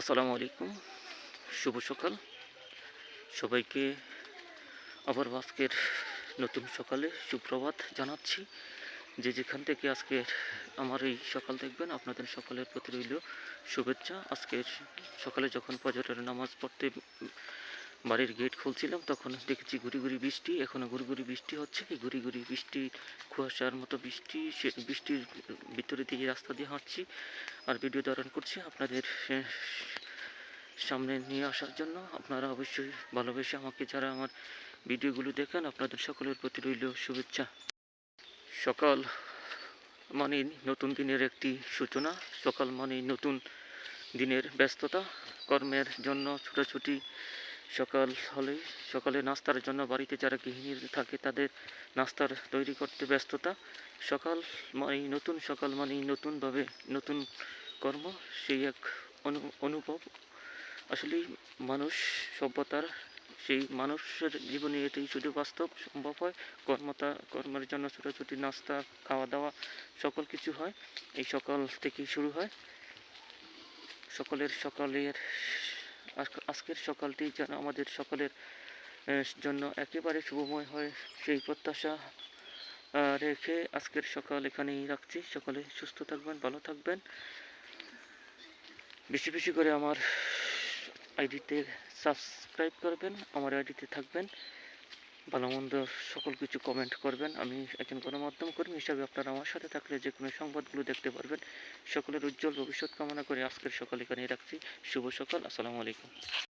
আসসালামু আলাইকুম। শুভ সকাল। সবাইকে আবার আজকের নতুন সকালে সুপ্রভাত জানাচ্ছি। যে যেখান থেকে আজকের আমার এই সকাল দেখবেন, আপনাদের সকালের প্রতি রইল শুভেচ্ছা। আজকের সকালে যখন ফজরের নামাজ পড়তে বাড়ির গেট খুলছিলাম, তখন দেখেছি গুড়ি গুড়ি বৃষ্টি এখনও গুড়ি গুড়ি বৃষ্টি হচ্ছে এই গুড়ি গুড়ি বৃষ্টি, কুয়াশার মতো বৃষ্টি, সে বৃষ্টির ভিতরে দিয়ে রাস্তা দিয়ে হাঁটছি আর ভিডিও ধারণ করছি আপনাদের সামনে নিয়ে আসার জন্য। আপনারা অবশ্যই ভালোবেসে আমাকে, যারা আমার ভিডিওগুলো দেখেন, আপনাদের সকলের প্রতি রইল শুভেচ্ছা। সকাল মানে নতুন দিনের একটি সূচনা, সকাল মানে নতুন দিনের ব্যস্ততা, কর্মের জন্য ছোটাছুটি সকাল হলেই সকালে নাস্তার জন্য বাড়িতে যারা গৃহিণী থাকে তাদের নাস্তার তৈরি করতে ব্যস্ততা। সকাল মানেই নতুন সকাল মানেই নতুনভাবে নতুন কর্ম, সেই এক অনু, অনুভব। আসলেই মানুষ সভ্যতার সেই মানুষের জীবনে এটাই শুধু বাস্তব সম্ভব হয়। কর্মতা, কর্মের জন্য ছোটাছুটি, নাস্তা খাওয়া দাওয়া সকল কিছু হয়। এই সকাল থেকেই শুরু হয়। সকলের সকালের আজকের সকালটি যেন আমাদের সকলের জন্য একেবারে শুভময় হয় সেই প্রত্যাশা রেখে আজকের সকাল এখানেই রাখছি। সকলে সুস্থ থাকবেন, ভালো থাকবেন। বেশি বেশি করে আমার আইডিতে সাবস্ক্রাইব করবেন, আমার আইডিতে থাকবেন। ভালো মন্দ সকল কিছু কমেন্ট করবেন। আমি একজন গণমাধ্যম কর্মী হিসাবে আপনারা আমার সাথে থাকলে যে কোনো সংবাদগুলো দেখতে পারবেন। সকলের উজ্জ্বল ভবিষ্যৎ কামনা করে আজকের সকাল এখানেই রাখছি। শুভ সকাল, আসসালামু আলাইকুম।